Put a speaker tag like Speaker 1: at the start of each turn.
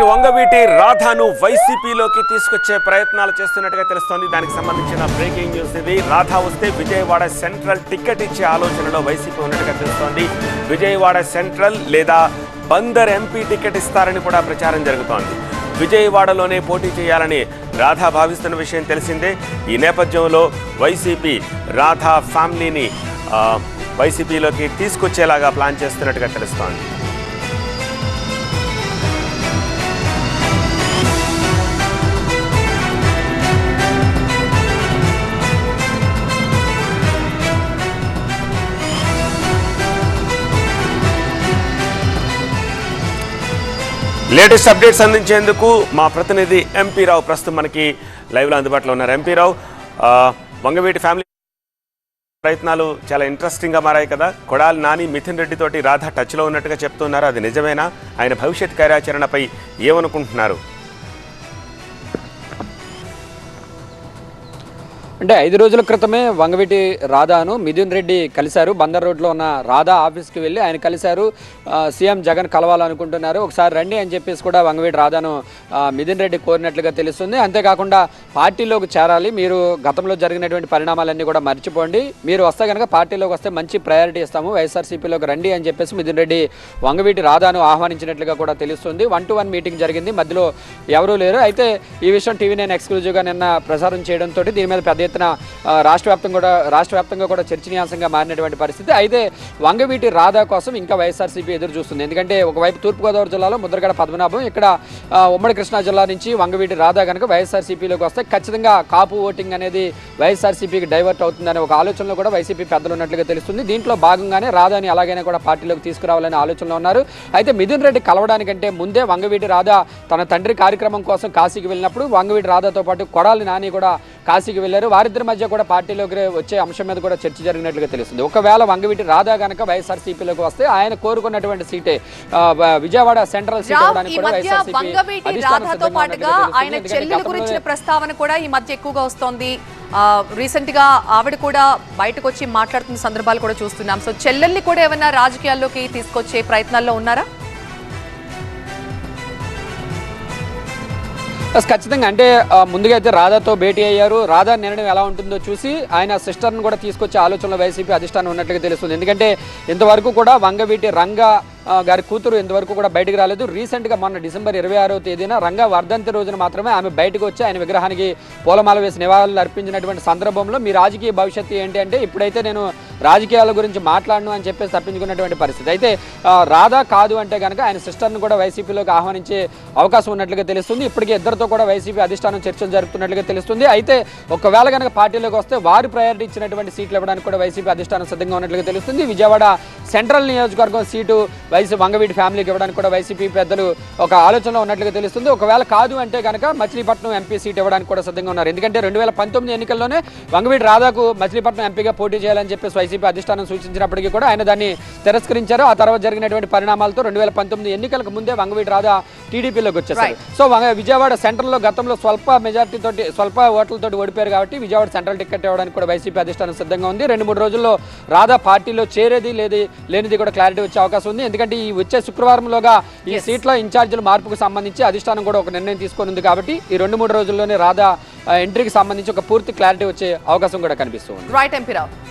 Speaker 1: ఇటు వంగవీటి రాధాను వైసీపీలోకి తీసుకొచ్చే ప్రయత్నాలు చేస్తున్నట్టుగా తెలుస్తోంది. దానికి సంబంధించిన బ్రేకింగ్ న్యూస్ ఇది. రాధా వస్తే విజయవాడ సెంట్రల్ టికెట్ ఇచ్చే ఆలోచనలో వైసీపీ ఉన్నట్టుగా తెలుస్తోంది. విజయవాడ సెంట్రల్ లేదా బందర్ ఎంపీ టికెట్ ఇస్తారని కూడా ప్రచారం జరుగుతోంది. విజయవాడలోనే పోటీ చేయాలని రాధా భావిస్తున్న విషయం తెలిసిందే. ఈ నేపథ్యంలో వైసీపీ రాధా ఫ్యామిలీని వైసీపీలోకి తీసుకొచ్చేలాగా ప్లాన్ చేస్తున్నట్టుగా తెలుస్తోంది. లేటెస్ట్ అప్డేట్స్ అందించేందుకు మా ప్రతినిధి ఎంపీ రావు ప్రస్తుతం మనకి లైవ్లో అందుబాటులో ఉన్నారు. ఎంపీ రావు వంగవీటి ఫ్యామిలీ ప్రయత్నాలు చాలా ఇంట్రెస్టింగ్గా మారాయి కదా. కొడాలి నాని మిథున్ రెడ్డితోటి రాధా రాధ టచ్లో ఉన్నట్టుగా చెప్తున్నారు. అది నిజమేనా? ఆయన భవిష్యత్ కార్యాచరణపై ఏమనుకుంటున్నారు?
Speaker 2: అంటే ఐదు రోజుల క్రితమే వంగవీటి రాధాను మిథున్ రెడ్డి కలిశారు. బందర్ రోడ్లో ఉన్న రాధా ఆఫీస్కి వెళ్ళి ఆయన కలిశారు. సీఎం జగన్ కలవాలనుకుంటున్నారు. ఒకసారి రండి అని చెప్పేసి కూడా వంగవీటి రాధాను మిథున్ రెడ్డి కోరినట్లుగా తెలుస్తుంది. అంతేకాకుండా పార్టీలోకి చేరాలి. మీరు గతంలో జరిగినటువంటి పరిణామాలన్నీ కూడా మర్చిపోండి. మీరు వస్తే కనుక పార్టీలోకి వస్తే మంచి ప్రయారిటీ ఇస్తాము. వైఎస్ఆర్సీపీలోకి రండి అని చెప్పేసి మిథున్ రెడ్డి వంగవీటి రాధాను ఆహ్వానించినట్లుగా కూడా తెలుస్తుంది. వన్ టు వన్ మీటింగ్ జరిగింది. మధ్యలో ఎవరూ లేరు. అయితే ఈ విషయం టీవీ నేను ఎక్స్క్లూజివ్గా నిన్న ప్రసారం చేయడంతో దీని మీద పెద్ద ఎత్తున రాష్ట్ర కూడా రాష్ట్ర కూడా చర్చనీయాంశంగా మారినటువంటి పరిస్థితి. అయితే వంగవీటి రాధా కోసం ఇంకా వైఎస్ఆర్సీపీ ఎదురు చూస్తుంది. ఎందుకంటే ఒకవైపు తూర్పుగోదావరి జిల్లాలో ముద్రగడ పద్మనాభం ఇక్కడ ఉమ్మడి కృష్ణా జిల్లా నుంచి వంగవీటి రాధా కనుక వైఎస్ఆర్సీపీలోకి వస్తే ఖచ్చితంగా కాపు ఓటింగ్ అనేది వైఎస్ఆర్సీపీకి డైవర్ట్ అవుతుందనే ఒక ఆలోచనలో కూడా వైసీపీ పెద్దలు ఉన్నట్లుగా తెలుస్తుంది. దీంట్లో భాగంగానే రాధాని అలాగైనా కూడా పార్టీలోకి తీసుకురావాలనే ఆలోచనలో ఉన్నారు. అయితే మిథున్ రెడ్డి కలవడానికంటే ముందే వంగవీటి రాధా తన తండ్రి కార్యక్రమం కోసం కాశీకి వెళ్ళినప్పుడు వంగవీటి రాధాతో పాటు కొడాలి నాని కూడా కాశీకి వెళ్ళారు. వారిద్దరి మధ్య కూడా పార్టీలోకి వచ్చే అంశం మీద కూడా చర్చ జరిగినట్లుగా తెలుస్తుంది. ఒకవేళ వంగవీటి రాధా గనక వైఎస్ఆర్సీపీలోకి వస్తే ఆయన కోరుకున్నటువంటి సీటే విజయవాడ సెంట్రల్ సీట్
Speaker 3: గురించిన ప్రస్తావన కూడా ఈ మధ్య ఎక్కువగా వస్తోంది. రీసెంట్గా ఆవిడ కూడా బయటకు వచ్చి మాట్లాడుతున్న సందర్భాలు కూడా చూస్తున్నాం. సో చెల్లెల్ని కూడా ఏమైనా రాజకీయాల్లోకి తీసుకొచ్చే ప్రయత్నాల్లో ఉన్నారా?
Speaker 2: ఖచ్చితంగా. అంటే ముందుగా అయితే రాధాతో భేటీ అయ్యారు. రాధా నిర్ణయం ఎలా ఉంటుందో చూసి ఆయన సిస్టర్ను కూడా తీసుకొచ్చే ఆలోచనలో వైసీపీ అధిష్టానం ఉన్నట్లుగా తెలుస్తుంది. ఎందుకంటే ఇంతవరకు కూడా వంగవీటి రంగ గారి కూతురు ఇంతవరకు కూడా బయటకు రాలేదు. రీసెంట్గా మొన్న డిసెంబర్ ఇరవై ఆరో తేదీన రంగ వర్ధంతి రోజున మాత్రమే ఆమె బయటకు వచ్చి ఆయన విగ్రహానికి పూలమాల వేసి నివాళులు అర్పించినటువంటి సందర్భంలో మీ రాజకీయ భవిష్యత్తు ఏంటి అంటే ఇప్పుడైతే నేను రాజకీయాల గురించి మాట్లాడను అని చెప్పేసి తప్పించుకున్నటువంటి పరిస్థితి. అయితే రాధా కాదు అంటే కనుక ఆయన సిస్టర్ను కూడా వైసీపీలోకి ఆహ్వానించే అవకాశం ఉన్నట్లుగా తెలుస్తుంది. ఇప్పటికే ఇద్దరితో కూడా వైసీపీ అధిష్టానం చర్చలు జరుపుతున్నట్లుగా తెలుస్తుంది. అయితే ఒకవేళ కనుక పార్టీలోకి వస్తే వారు ప్రయారిటీ ఇచ్చినటువంటి సీట్లు ఇవ్వడానికి కూడా వైసీపీ అధిష్టానం సిద్ధంగా ఉన్నట్లుగా తెలుస్తుంది. విజయవాడ సెంట్రల్ నియోజకవర్గం సీటు వైసీ వంగవీటి ఫ్యామిలీకి ఇవ్వడానికి కూడా వైసీపీ పెద్దలు ఒక ఆలోచనలో ఉన్నట్లుగా తెలుస్తుంది. ఒకవేళ కాదు అంటే కనుక మచిలీపట్నం ఎంపీ సీట్ ఇవ్వడానికి కూడా సిద్ధంగా ఉన్నారు. ఎందుకంటే రెండు వేల పంతొమ్మిది ఎన్నికల్లోనే వంగవీటి రాధాకు మచిలీపట్నం ఎంపీగా పోటీ చేయాలని చెప్పేసి వైసీపీ అధిష్టానం సూచించినప్పటికీ కూడా ఆయన దాన్ని తిరస్కరించారు. ఆ తర్వాత జరిగినటువంటి పరిణామాలతో రెండు వేల పంతొమ్మిది ఎన్నికలకు ముందే వంగవీటి రాధా టీడీపీలోకి వచ్చేసారు సో విజయవాడ సెంట్రల్లో గతంలో స్వల్ప మెజార్టీ తోటి స్వల్ప ఓట్లతోటి ఓడిపోయారు కాబట్టి విజయవాడ సెంట్రల్ టికెట్ ఇవ్వడానికి కూడా వైసీపీ అధిష్టానం సిద్ధంగా ఉంది. రెండు మూడు రోజుల్లో రాధా పార్టీలో చేరేది లేది లేనిది కూడా క్లారిటీ వచ్చే అవకాశం ఉంది. ఎందుకంటే ఈ వచ్చే శుక్రవారంలోగా ఈ సీట్ల ఇన్ఛార్జీల మార్పుకు సంబంధించి అధిష్టానం కూడా ఒక నిర్ణయం తీసుకొని ఉంది కాబట్టి ఈ రెండు మూడు రోజుల్లోనే రాధా ఎంట్రీకి సంబంధించి ఒక పూర్తి క్లారిటీ వచ్చే అవకాశం కూడా కనిపిస్తుంది
Speaker 3: రైట్ ఎంపీరావు